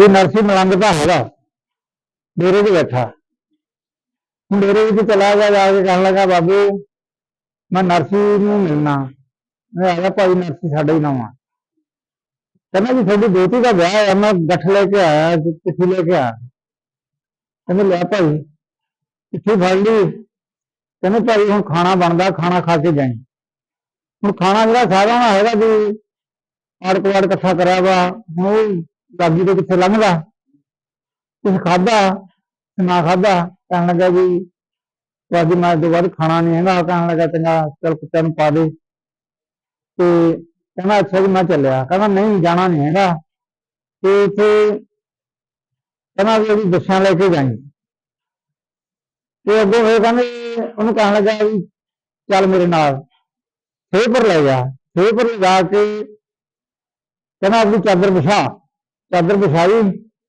ਵੀ ਨਰਸੀ ਮਲੰਗ ਦਾ ਹੈਗਾ। ਡੇਰੇ 'ਚ ਬੈਠਾ। ਹੁਣ ਡੇਰੇ ਵਿੱਚ ਚਲਾ ਗਿਆ, ਜਾ ਕੇ ਕਹਿਣ ਲੱਗਾ, ਬਾਬੂ, ਮੈਂ ਨਰਸੀ ਨੂੰ ਮਿਲਣਾ। ਮੈਂ ਆਇਆ ਭਾਈ, ਨਰਸੀ ਸਾਡੇ ਹੀ ਨਾਮ ਆ। ਕਹਿੰਦਾ ਜੀ ਤੁਹਾਡੀ ਦੋਤੀ ਦਾ ਵਿਆਹ ਹੈ ਮੈਂ ਗੱਠ ਲੈ ਕੇ ਆਇਆ ਜੀ ਚਿੱਠੀ ਲੈ ਕੇ ਆਇਆ। ਕਹਿੰਦੇ, ਲੈ ਭਾਈ, ਚਿੱਠੀ ਫੜ ਲਈ। ਕਹਿੰਦੇ, ਭਾਈ, ਹੁਣ ਖਾਣਾ ਬਣਦਾ, ਖਾਣਾ ਖਾ ਕੇ ਜਾਈਂ। ਹੁਣ ਖਾਣਾ ਜਿਹੜਾ ਸਾਰਾ ਨਾ ਹੈਗਾ ਵੀ ਆੜ ਕੁਆੜ ਇਕੱਠਾ ਕਰਿਆ ਵਾ, ਹੁਣ ਉਹ ਲਾਗੀ ਦੇ ਕਿੱਥੇ ਲੰਘਦਾ? ਕੁਝ ਖਾਦਾ ਨਾ ਖਾਦਾ ਕਹਿਣ ਲੱਗਾ ਜੀ ਤੁਹਾਡੀ ਮਾਂ ਤੋਂ ਬਾਅਦ ਖਾਣਾ ਨਹੀਂ ਹੈਗਾ। ਕਹਿਣ ਲੱਗਾ ਚੰਗਾ, ਚਲ ਕੁੱਤਿਆਂ ਨੂੰ ਪਾ ਦੇ। ਤੇ ਕਹਿੰਦਾ, ਅੱਛਾ ਜੀ, ਮੈਂ ਚੱਲਿਆ। ਕਹਿੰਦਾ, ਨਹੀਂ, ਜਾਣਾ ਨਹੀਂ ਹੈਗਾ। ਤੇ ਇੱਥੇ ਕਹਿੰਦਾ ਵੀ ਉਹਦੀ ਦੱਸਾਂ ਲੈ ਕੇ ਜਾਈ। ਤੇ ਅੱਗੋਂ ਫਿਰ ਕਹਿੰਦੇ, ਉਹਨੂੰ ਕਹਿਣ ਲੱਗਾ ਵੀ ਚੱਲ ਮੇਰੇ ਨਾਲ। ਫੇਰ ਪਰ ਲੈ ਗਿਆ ਫੇਰ ਪਰ ਜਾ ਕੇ ਕਹਿੰਦਾ ਆਪਣੀ ਚਾਦਰ ਵਿਛਾ। ਚਾਦਰ ਵਿਛਾਈ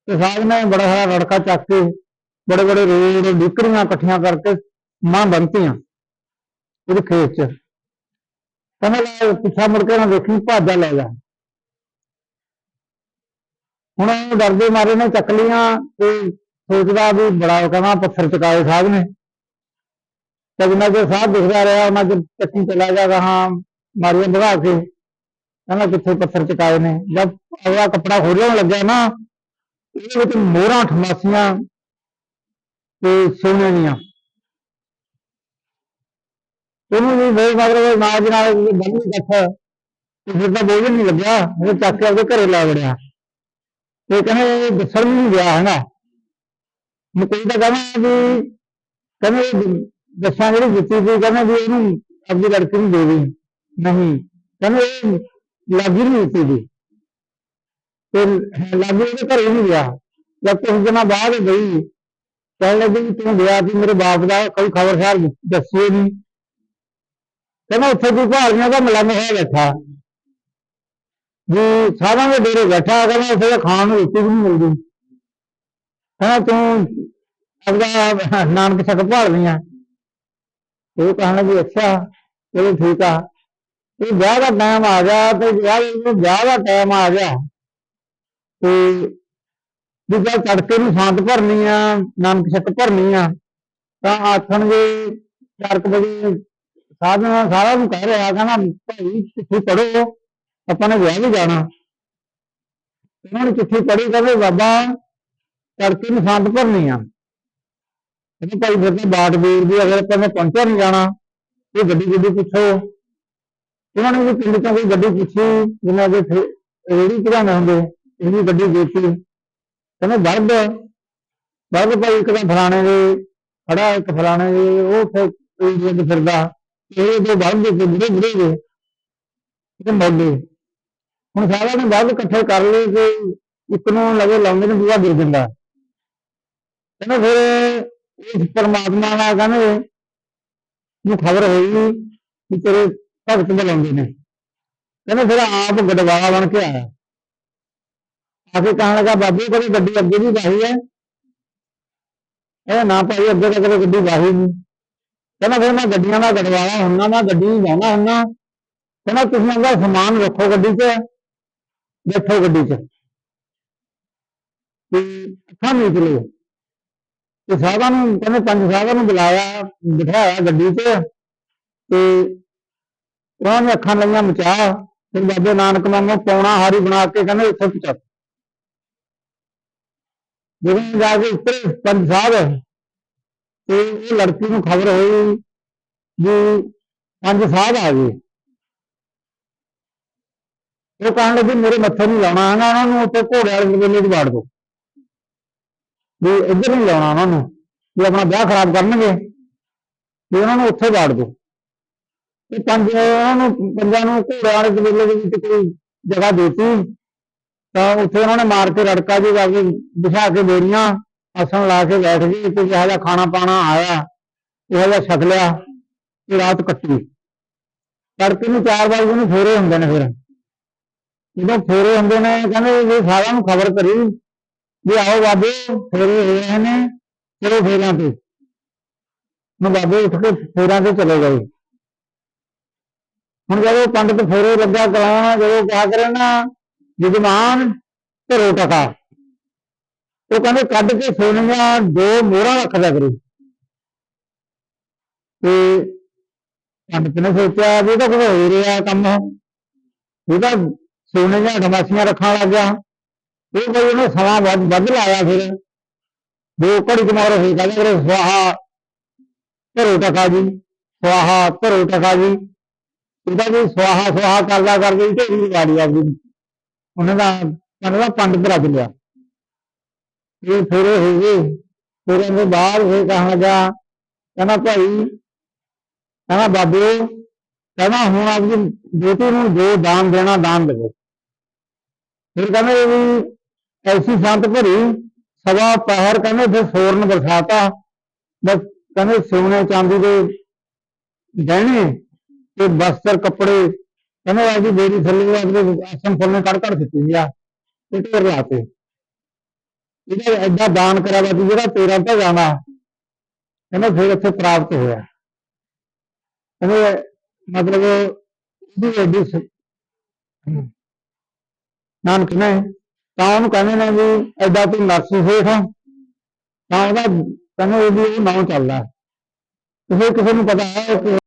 ਤੇ ਸਾਧ ਨੇ ਬੜਾ ਸਾਰਾ ਰੜਕਾ ਚੱਕ ਕੇ ਬੜੇ ਬੜੇ ਰੇੜ ਡਿਕੜੀਆਂ ਇਕੱਠੀਆਂ ਕਰਕੇ ਮਾਂ ਬੰਨਤੀਆਂ ਉਹਦੇ ਖੇਤ ਚ। ਕਹਿੰਦਾ ਲੈ ਪਿੱਛਾ ਮੁੜ ਕੇ ਨਾ ਦੇਖੀ ਭਾਜਾ ਲੈ ਜਾ। ਹੁਣ ਉਹ ਡਰਦੇ ਮਾਰੇ ਨੇ ਚੱਕ ਲੀਆਂ ਤੇ ਸੋਚਦਾ ਵੀ ਬੜਾ ਉਹ ਕਹਿੰਦਾ ਪੱਥਰ ਚੁਕਾਏ ਸਾਹਿਬ ਨੇ। ਤੇ ਜਿੰਨਾ ਚਿਰ ਸਾਹਿਬ ਦਿਖਦਾ ਰਿਹਾ, ਉਹਨਾਂ ਚਿਰ ਚੱਕੀ ਚਲਾ ਗਿਆ ਗਾਹਾਂ ਮਾਰੀਆਂ ਭਗਾ ਕੇ। ਕਹਿੰਦਾ ਕਿੱਥੇ ਪੱਥਰ ਚੁਕਾਏ ਨੇ। ਜਦ ਅਗਲਾ ਕੱਪੜਾ ਖੋਲਣ ਲੱਗਿਆ ਨਾ ਇਹਦੇ ਵਿੱਚ ਮੋਹਰਾਂ ਠਮਾਸੀਆਂ ਤੇ ਸੋਨੇ ਦੀਆਂ। ਉਹਨੂੰ ਵੀ ਬਹੁਤ ਮਤਲਬ ਨਾਜ ਨਾਲ ਬੰਨੀ ਇਕੱਠਾ ਤੇ ਫਿਰ ਤਾਂ ਬੋਝ ਨਹੀਂ ਲੱਗਿਆ ਉਹ ਚੱਕ ਕੇ ਆਪਦੇ ਘਰੇ ਲੈ ਵੜਿਆ। ਤੇ ਕਹਿੰਦੇ ਇਹ ਦੱਸਣ ਵੀ ਨਹੀਂ ਗਿਆ ਹੈਗਾ ਮੈਂ ਕੋਈ ਤਾਂ ਕਹਿੰਦਾ ਵੀ, ਕਹਿੰਦੇ ਦੱਸਾਂ ਜਿਹੜੀ ਦਿੱਤੀ ਸੀ, ਕਹਿੰਦੇ ਵੀ ਇਹਨੂੰ ਆਪਣੀ ਲੜਕੀ ਨੂੰ ਦੇ ਦੇ। ਨਹੀਂ, ਕਹਿੰਦੇ ਇਹ ਲਾਗੀ ਨਹੀਂ ਦਿੱਤੀ ਸੀ ਤੇ ਲਾਗੀ ਉਹਦੇ ਘਰੇ ਨਹੀਂ ਗਿਆ ਜਦ ਕੁਝ ਦਿਨਾਂ ਬਾਅਦ ਗਈ ਕਹਿਣ ਲੱਗੀ ਵੀ ਤੂੰ ਗਿਆ ਸੀ ਮੇਰੇ ਬਾਪ ਦਾ ਕੋਈ ਖਬਰਸਾਰ ਦੱਸਿਓ ਨਹੀਂ ਕਹਿੰਦਾ ਉੱਥੇ ਕੋਈ ਭਾਲੀਆਂ ਦਾ ਮਲੰਗ ਹੋਇਆ ਬੈਠਾ ਵੀ ਸਾਰਿਆਂ ਦੇ ਡੇਰੇ ਬੈਠਾ ਕਹਿੰਦਾ ਉੱਥੇ ਤਾਂ ਖਾਣ ਨੂੰ ਰੋਟੀ ਵੀ ਨਹੀਂ ਮਿਲਦੀ ਕਹਿੰਦਾ ਤੂੰ ਆਪਦਾ ਨਾਨਕ ਛਕ ਭਾਲ ਲਈਆਂ ਉਹ ਕਹਿਣ ਲੱਗੀ ਅੱਛਾ ਚਲੋ ਠੀਕ ਆ ਇਹ ਵਿਆਹ ਦਾ ਟਾਈਮ ਆ ਗਿਆ ਤੇ ਵਿਆਹ ਦੇ- ਵਿਆਹ ਦਾ ਟਾਈਮ ਆ ਗਿਆ। ਤੇ ਵੀ ਤੜਕੇ ਨੂੰ ਸ਼ਾਂਤ ਭਰਨੀ ਆ, ਨਾਨਕ ਛਕ ਭਰਨੀ ਆ, ਤਾਂ ਆਖਣਗੇ 4 ਵਜੇ ਸਾਧਨਾ ਸਾਰਾ ਨੂੰ ਕਹਿ ਰਿਹਾ, ਕਹਿੰਦਾ ਭਾਈ ਚਿੱਠੀ ਪੜੋ ਆਪਾਂ ਨੇ ਵਿਆਹ ਵੀ ਜਾਣਾ। ਉਹਨਾਂ ਨੇ ਚਿੱਠੀ ਪੜੀ ਕਹਿੰਦੇ ਬਾਬਾ ਤੜਕੇ ਨੂੰ ਸ਼ਾਂਤ ਭਰਨੀ ਆ। ਕਹਿੰਦੇ ਭਾਈ ਫਿਰ ਤਾਂ ਬਾਟ ਬੀਰ ਦੀ ਅਗਰ ਆਪਾਂ ਨੇ ਪਹੁੰਚਿਆ ਨਹੀਂ ਜਾਣਾ, ਇਹ ਗੱਡੀ ਗੱਡੀ ਪੁੱਛੋ। ਉਹਨਾਂ ਨੇ ਵੀ ਪਿੰਡ ਤੋਂ ਕੋਈ ਗੱਡੀ ਪੁੱਛੀ ਜਿਨ੍ਹਾਂ ਦੇ ਰੇੜੀ ਚੜਾਉਂਦੇ ਹੁੰਦੇ ਇਹਦੀ ਗੱਡੀ ਦੇਖੀ ਕਹਿੰਦੇ ਵਰਦ ਵਰਦ ਭਾਈ ਇੱਕ ਤਾਂ ਫਲਾਣੇ ਦੇ ਖੜਾ, ਇੱਕ ਫਲਾਣੇ ਦੇ, ਉਹ ਫਿਰ ਫਿਰਦਾ। ਇਹ ਦੋ ਵਰਦ ਦੇ ਬੁੜੇ ਬੁੜੇ ਦੇ ਤੇ ਮੋਢੇ ਹੁਣ ਸਾਰਿਆਂ ਨੇ ਵਰਦ ਇਕੱਠੇ ਕਰ ਲਏ ਕਿ ਇੱਕ ਨੂੰ ਲਗੇ ਲਾਉਂਦੇ ਨੇ ਦੂਆ ਦੇ ਦਿੰਦਾ ਕਹਿੰਦੇ ਫਿਰ ਇਸ ਪਰਮਾਤਮਾ ਨਾਲ ਕਹਿੰਦੇ, ਨੂੰ ਖਬਰ ਹੋਈ ਕਿ ਤੇਰੇ ਭਗਤ ਬੁਲਾਉਂਦੇ ਨੇ ਕਹਿੰਦੇ ਫਿਰ ਆਪ ਗੜਵਾਲਾ ਬਣ ਕੇ ਆਇਆ। ਆ ਕੇ ਕਹਿਣ ਲੱਗਾ, ਬਾਬੂ ਕਦੇ ਗੱਡੀ ਅੱਗੇ ਵੀ ਵਾਹੀ ਹੈ। ਇਹ ਨਾ ਭਾਈ, ਅੱਗੇ ਤਾਂ ਕਦੇ ਗੱਡੀ ਵਾਹੀ ਨਹੀਂ। ਕਹਿੰਦਾ, ਫਿਰ ਮੈਂ ਗੱਡੀਆਂ ਦਾ ਗੜਵਾਲਾ ਹੁੰਨਾ ਮੈਂ ਗੱਡੀ ਨਹੀਂ ਲਾਉਣਾ ਹੁੰਨਾ ਕਹਿੰਦਾ, ਤੁਸੀਂ ਆਪਦਾ ਸਮਾਨ ਰੱਖੋ ਗੱਡੀ 'ਚ, ਬੈਠੋ ਗੱਡੀ 'ਚ। ਤੇ ਅੱਖਾਂ ਮੀਚ ਲਿਓ ਤੇ ਸਾਹਿਬਾਂ ਨੂੰ, ਕਹਿੰਦੇ, ਪੰਜ ਸਾਹਿਬਾਂ ਨੂੰ ਬੁਲਾਇਆ, ਬਿਠਾਇਆ ਗੱਡੀ 'ਚ। ਤੇ ਉਹਨਾਂ ਨੇ ਅੱਖਾਂ ਲਈਆਂ, ਮਚਾ। ਫਿਰ ਬਾਬੇ ਨਾਨਕ ਵਾਂਗੂ ਪੌਣਾ ਹਾਰੀ ਬਣਾ ਕੇ ਕਹਿੰਦੇ ਉੱਥੇ ਪਹੁੰਚਾ। ਜਦੋਂ ਜਾ ਕੇ ਉੱਤਰੇ ਪੰਜ ਸਾਹਿਬ, ਤੇ ਉਹ ਲੜਕੀ ਨੂੰ ਖਬਰ ਹੋਈ ਵੀ ਪੰਜ ਸਾਹਿਬ ਆ ਗਏ। ਉਹ ਕਹਿਣ ਲੱਗੇ, ਮੇਰੇ ਮੱਥੇ ਨਹੀਂ ਲਾਉਣਾ ਹੈਗਾ ਉਹਨਾਂ ਨੂੰ ਉੱਥੇ ਘੋੜੇ ਵਾਲੇ ਵੇਲੇ ਦੀ ਬਾੜ ਦੋ ਵੀ ਇੱਧਰ ਨਹੀਂ ਲਾਉਣਾ ਉਹਨਾਂ ਨੂੰ, ਵੀ ਆਪਣਾ ਵਿਆਹ ਖਰਾਬ ਕਰਨਗੇ, ਵੀ ਉਹਨਾਂ ਨੂੰ ਉੱਥੇ ਬਾੜ ਦੋ ਤੇ ਪੰਜ ਨੂੰ ਪੰਜਾਂ ਨੂੰ ਘੋੜੇ ਵਾਲੇ ਵੇਲੇ ਦੇ ਵਿੱਚ ਕੋਈ ਜਗ੍ਹਾ ਦੇਤੀ। ਤਾਂ ਉੱਥੇ ਉਹਨਾਂ ਨੇ ਮਾਰ ਕੇ ਰੜਕਾ ਜੀ ਜਾ ਕੇ ਬਿਠਾ ਕੇ ਬੋਰੀਆਂ, ਆਸਣ ਲਾ ਕੇ ਬੈਠ ਗਏ ਤੇ ਜਿਹੜਾ ਜਿਹਾ ਖਾਣਾ ਪਾਣਾ ਆਇਆ, ਇਹੋ ਜਿਹਾ ਛਕ ਲਿਆ ਤੇ ਰਾਤ ਕੱਟੀ। ਤੜਕੇ ਨੂੰ 4 ਵਜੇ ਨੂੰ, ਫੇਰੇ ਹੁੰਦੇ ਨੇ ਫਿਰ। ਜਦੋਂ ਫੇਰੇ ਹੁੰਦੇ ਨੇ, ਕਹਿੰਦੇ ਵੀ ਸਾਰਿਆਂ ਨੂੰ ਖਬਰ ਕਰੀ ਵੀ ਆਓ ਬਾਬੇ, ਫੇਰੇ ਹੋ ਨੇ, ਚਲੋ ਫੇਰਿਆਂ ਤੇ। ਮੈਂ ਬਾਬੇ ਉੱਠ ਕੇ ਫੇਰਾਂ ਤੇ ਚਲੇ ਗਏ। ਹੁਣ ਜਦੋਂ ਪੰਡਤ ਫੇਰੇ ਲੱਗਾ ਕਲਾਉਣ ਜਦੋਂ ਕਿਆ ਕਰੇ ਨਾ ਜਜਮਾਨ ਘਰੋਂ ਟਕਾ। ਉਹ ਕਹਿੰਦੇ, ਕੱਢ ਕੇ ਸੋਨੀਆਂ ਦੋ ਮੋਹਰਾਂ ਰੱਖਦਾ ਦਿਆ ਕਰੇ। ਤੇ ਪੰਡਤ ਨੇ ਸੋਚਿਆ, ਵੀ ਤਾਂ ਕੁਝ ਹੋ ਰਿਹਾ ਕੰਮ। ਇਹ ਤਾਂ ਸੋਨੇ ਦੀਆਂ ਗਮਾਸੀਆਂ ਰੱਖਣ ਲੱਗ ਗਿਆ। ਇਹ ਕੋਈ ਉਹਨੇ ਸਮਾਂ ਵੱਧ ਵੱਧ ਲਾਇਆ ਫਿਰ। ਦੋ ਘੜੀ ਕਮਾਰ ਹੋਈ ਕਹਿੰਦੇ, ਫਿਰ ਸਵਾਹਾ ਧਰੋ ਟਕਾ ਜੀ ਸਵਾਹਾ ਧਰੋ ਟਕਾ ਜੀ। ਇਹਦਾ ਵੀ ਸਵਾਹਾ ਸਵਾਹਾ ਕਰਦਾ ਕਰਦੇ ਢੇਰੀ ਲਗਾੜੀ ਆ ਉਹਨਾਂ ਦਾ ਕਹਿੰਦਾ ਪੰਡਤ ਰੱਖ ਲਿਆ। ਇਹ ਫਿਰ ਹੋ ਗਏ। ਫਿਰ ਉਹਦੇ ਬਾਅਦ ਫਿਰ ਕਹਾਂ ਲੱਗਾ, ਕਹਿੰਦਾ ਭਾਈ, ਕਹਿੰਦਾ ਬਾਬੇ, ਕਹਿੰਦਾ ਹੁਣ ਆਪਣੀ ਬੇਟੀ ਨੂੰ ਜੋ ਦਾਨ ਦੇਣਾ, ਦਾਨ ਦੇਵੋ। ਫਿਰ ਕਹਿੰਦੇ ਵੀ ਐਸੀ ਸੰਤ ਭਰੀ ਸਵਾ ਪਹਿਰ ਕਹਿੰਦੇ ਫਿਰ ਫੋਰਨ ਬਰਸਾਤਾ। ਬਸ ਕਹਿੰਦੇ ਸੋਨੇ ਚਾਂਦੀ ਦੇ ਗਹਿਣੇ ਤੇ ਬਸਤਰ ਕੱਪੜੇ ਕਹਿੰਦੇ ਆ ਜੀ ਬੇੜੀ ਥੱਲੇ ਆਪਣੇ ਆਸਨ ਫੁੱਲ ਨੇ ਕੱਢ ਦਿੱਤੀ ਆ, ਤੇ ਢੇਰ ਲਾਤੇ ਇਹਦਾ ਐਡਾ ਦਾਨ ਕਰਾਵਾ ਸੀ ਜਿਹੜਾ ਤੇਰਾ ਤਾਂ ਜਾਣਾ ਕਹਿੰਦੇ ਫਿਰ ਇੱਥੇ ਪ੍ਰਾਪਤ ਹੋਇਆ। ਕਹਿੰਦੇ ਮਤਲਬ ਉਹਦੀ ਐਡੀ ਨਾਨਕ ਨੇ ਤਾਂ ਉਹਨੂੰ ਕਹਿੰਦੇ ਨੇ ਵੀ ਐਡਾ ਤੂੰ ਨਰਸੀ ਸੇਠ ਤਾਂ ਉਹਦਾ ਕਹਿੰਦੇ ਵੀ ਉਹ ਨਾਂ ਚੱਲਦਾ। ਕਿਸੇ ਕਿਸੇ ਨੂੰ ਪਤਾ ਹੈ